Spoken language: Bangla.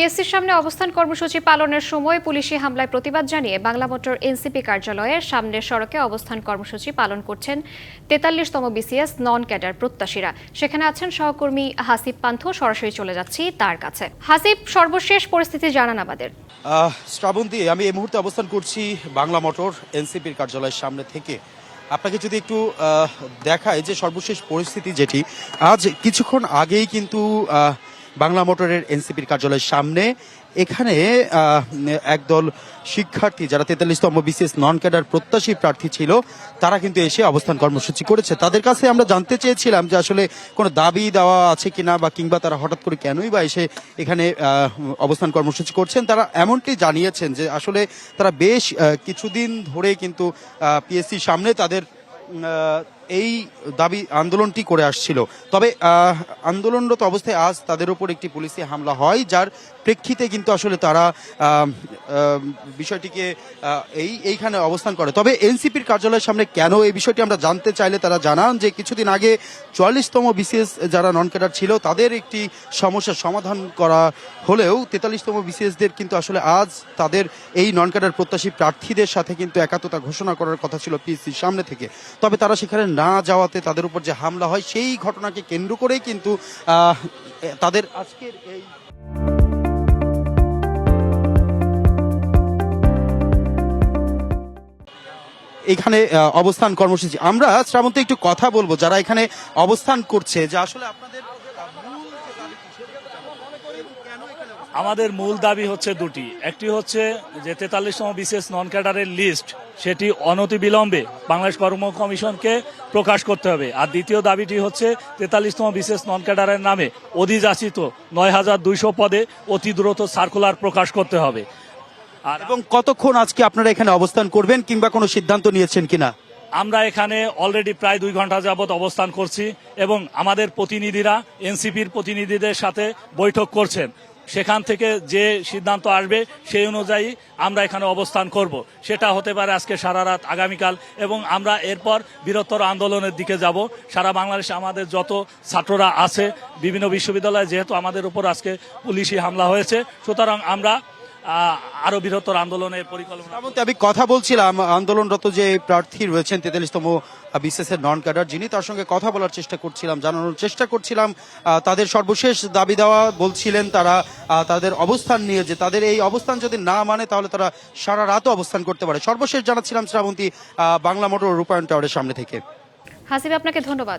পিএসসির সামনে অবস্থান কর্মসূচি পালনের সময় পুলিশি হামলায় প্রতিবাদ জানিয়ে বাংলা মোটর এনসিপি কার্যালয়ের সামনের সড়কে অবস্থান কর্মসূচি পালন করছেন তেতাল্লিশতম বিসিএস নন ক্যাডার প্রত্যাশীরা। সেখানে আছেন সহকর্মী হাসিব পান্থ। সরাসরি চলে যাচ্ছি তার কাছে। হাসিব, সর্বশেষ পরিস্থিতি জানান আমাদের। শ্রাবন্তী, আমি এই মুহূর্তে অবস্থান করছি বাংলা মোটর এনসিপির কার্যালয়ের সামনে থেকে। আপনাকে যদি একটু দেখায় যে সর্বশেষ পরিস্থিতি যেটি, আজ কিছুক্ষণ আগেই কিন্তু বাংলা মোটরের এনসিপির কার্যালয়ের সামনে। এখানে একদল শিক্ষার্থী, যারা তেতাল্লিশতম বিসিএস নন ক্যাডার প্রত্যাশী প্রার্থী ছিল, তারা কিন্তু এসে অবস্থান কর্মসূচি করেছে। তাদের কাছে আমরা জানতে চেয়েছিলাম যে আসলে কোনো দাবি দেওয়া আছে কিনা বা কিংবা তারা হঠাৎ করে কেনই বা এসে এখানে অবস্থান কর্মসূচি করছেন। তারা এমনটি জানিয়েছেন যে আসলে তারা বেশ কিছুদিন ধরে কিন্তু পিএসসির সামনে তাদের এই দাবি আন্দোলনটি করে আসছিল। তবে আন্দোলনরত অবস্থায় আজ তাদের উপর একটি পুলিশি হামলা হয়, যার প্রেক্ষিতে কিন্তু আসলে তারা বিষয়টিকে এই, এইখানে অবস্থান করে। তবে এনসিপির কার্যালয়ের সামনে কেন এই বিষয়টি আমরা জানতে চাইলে তারা জানান যে কিছুদিন আগে চুয়াল্লিশতম বিসিএস যারা নন ক্যাডার ছিল, তাদের একটি সমস্যার সমাধান করা হলেও তেতাল্লিশতম বিসিএসদের কিন্তু আসলে আজ তাদের এই নন ক্যাডার প্রত্যাশী প্রার্থীদের সাথে কিন্তু একাত্মতা ঘোষণা করার কথা ছিল পিএসসির সামনে থেকে। তবে তারা সেখানে না যাওয়াতে তাদের উপর যে হামলা হয়, সেই ঘটনাকে কেন্দ্র করেই কিন্তু তাদের আজকের এই এখানে অবস্থান কর্মসূচি। আমরা শ্রাবন্ত একটু কথা বলব, যারা এখানে অবস্থান করছে, যে আসলে আপনাদের আহ, মূল যে দাবিটি সেটা এবং কেন এখানে অবস্থান? আমাদের মূল দাবি হচ্ছে দুটি। একটি হচ্ছে যে তেতাল্লিশতম বিশেষ নন ক্যাডারের লিস্ট সেটি অনতিবিলম্বে বাংলাদেশ কর্ম কমিশনকে প্রকাশ করতে হবে। আর দ্বিতীয় দাবিটি হচ্ছে তেতাল্লিশতম বিশেষ নন ক্যাডারের নামে অধিযাচিত নয় হাজার দুইশো পদে অতি দ্রুত সার্কুলার প্রকাশ করতে হবে। আর এবং কতক্ষণ আজকে আপনারা এখানে অবস্থান করবেন কিংবা কোনো সিদ্ধান্ত নিয়েছেন কিনা? আমরা এখানে অলরেডি প্রায় দুই ঘণ্টা যাবৎ অবস্থান করছি এবং আমাদের প্রতিনিধিরা এনসিপির প্রতিনিধিদের সাথে বৈঠক করছেন। সেখান থেকে যে সিদ্ধান্ত আসবে সেই অনুযায়ী আমরা এখানে অবস্থান করব। সেটা হতে পারে আজকে সারা রাত, আগামীকাল এবং আমরা এরপর বৃহত্তর আন্দোলনের দিকে যাব। সারা বাংলাদেশে আমাদের যত ছাত্ররা আছে, বিভিন্ন বিশ্ববিদ্যালয়ে যেহেতু আমাদের উপর আজকে পুলিশি হামলা হয়েছে, সুতরাং আমরা আরও বৃহত্তর আন্দোলনের পরিকল্পনা। আমি কথা বলছিলাম আন্দোলনরত যে প্রার্থী রয়েছেন তেতাল্লিশতম এর নন ক্যাডার যিনি তার সঙ্গে কথা বলার চেষ্টা করছিলাম জানানোর চেষ্টা করছিলাম। তাদের সর্বশেষ দাবি দেওয়া বলছিলেন তারা তাদের অবস্থান নিয়ে যে তাদের এই অবস্থান যদি না মানে তাহলে তারা সারা রাতও অবস্থান করতে পারে। সর্বশেষ জানাচ্ছিলাম শ্রাবন্তী বাংলা মোটর রূপায়ণ টাওয়ারের সামনে থেকে। হাসিব আপনাকে ধন্যবাদ।